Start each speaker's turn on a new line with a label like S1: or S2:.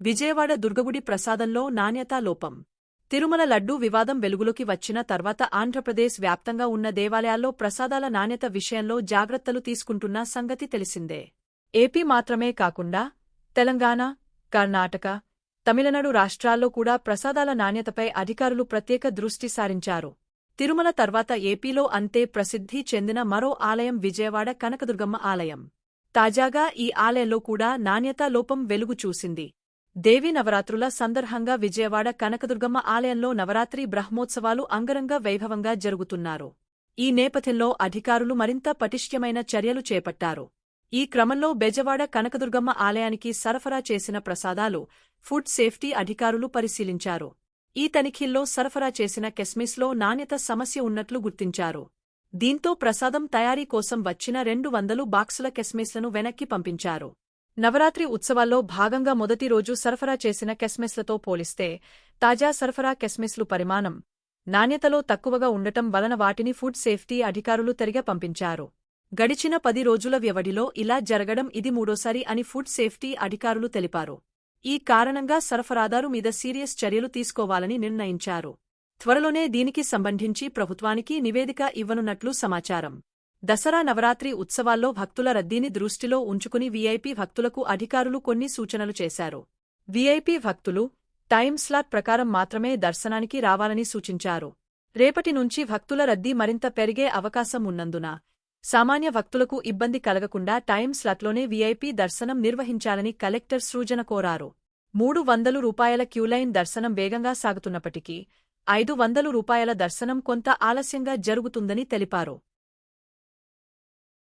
S1: విజయవాడ దుర్గగుడి ప్రసాదంలో నాణ్యతా లోపం. తిరుమల లడ్డూ వివాదం వెలుగులోకి వచ్చిన తర్వాత ఆంధ్రప్రదేశ్ వ్యాప్తంగా ఉన్న దేవాలయాల్లో ప్రసాదాల నాణ్యత విషయంలో జాగ్రత్తలు తీసుకుంటున్న సంగతి తెలిసిందే. ఏపీ మాత్రమే కాకుండా తెలంగాణ కర్ణాటక తమిళనాడు రాష్ట్రాల్లో కూడా ప్రసాదాల నాణ్యతపై అధికారులు ప్రత్యేక దృష్టి సారించారు. తిరుమల తర్వాత ఏపీలో అంతే ప్రసిద్ధి చెందిన మరో ఆలయం విజయవాడ కనకదుర్గమ్మ ఆలయం. తాజాగా ఈ ఆలయంలో కూడా నాణ్యతా లోపం వెలుగు చూసింది. దేవీ నవరాత్రుల సందర్భంగా విజయవాడ కనకదుర్గమ్మ ఆలయంలో నవరాత్రి బ్రహ్మోత్సవాలు అంగరంగ వైభవంగా జరుగుతున్నారు. ఈ నేపథ్యంలో అధికారులు మరింత పటిష్ఠ్యమైన చర్యలు చేపట్టారు. ఈ క్రమంలో బెజవాడ కనకదుర్గమ్మ ఆలయానికి సరఫరా చేసిన ప్రసాదాలు ఫుడ్ సేఫ్టీ అధికారులు పరిశీలించారు. ఈ తనిఖీల్లో సరఫరా చేసిన కెస్మిస్లో నాణ్యత సమస్య ఉన్నట్లు గుర్తించారు. దీంతో ప్రసాదం తయారీ కోసం వచ్చిన రెండు వందలు బాక్సుల కెస్మిస్లను వెనక్కి పంపించారు. నవరాత్రి ఉత్సవాల్లో భాగంగా మొదటి రోజు సరఫరా చేసిన కెస్మిస్లతో పోలిస్తే తాజా సరఫరా కెస్మిస్లు పరిమాణం నాణ్యతలో తక్కువగా ఉండటం వలన వాటిని ఫుడ్ సేఫ్టీ అధికారులు తిరిగి పంపించారు. గడిచిన పది రోజుల వ్యవధిలో ఇలా జరగడం ఇది మూడోసారి అని ఫుడ్ సేఫ్టీ అధికారులు తెలిపారు. ఈ కారణంగా సరఫరాదారు మీద సీరియస్ చర్యలు తీసుకోవాలని నిర్ణయించారు. త్వరలోనే దీనికి సంబంధించి ప్రభుత్వానికి నివేదిక ఇవ్వనున్నట్లు సమాచారం. దసరా నవరాత్రి ఉత్సవాల్లో భక్తుల రద్దీని దృష్టిలో ఉంచుకుని వీఐపీ భక్తులకు అధికారులు కొన్ని సూచనలు చేశారు. వీఐపీ భక్తులు టైం స్లాట్ ప్రకారం మాత్రమే దర్శనానికి రావాలని సూచించారు. రేపటి నుంచి భక్తుల రద్దీ మరింత పెరిగే అవకాశం ఉన్నందున సామాన్య భక్తులకు ఇబ్బంది కలగకుండా టైం స్లాట్లోనే వీఐపీ దర్శనం నిర్వహించాలని కలెక్టర్ సృజన కోరారు. మూడు వందలు రూపాయల క్యూలైన్ దర్శనం వేగంగా సాగుతున్నప్పటికీ ఐదు వందలు రూపాయల దర్శనం కొంత ఆలస్యంగా జరుగుతుందని తెలిపారు.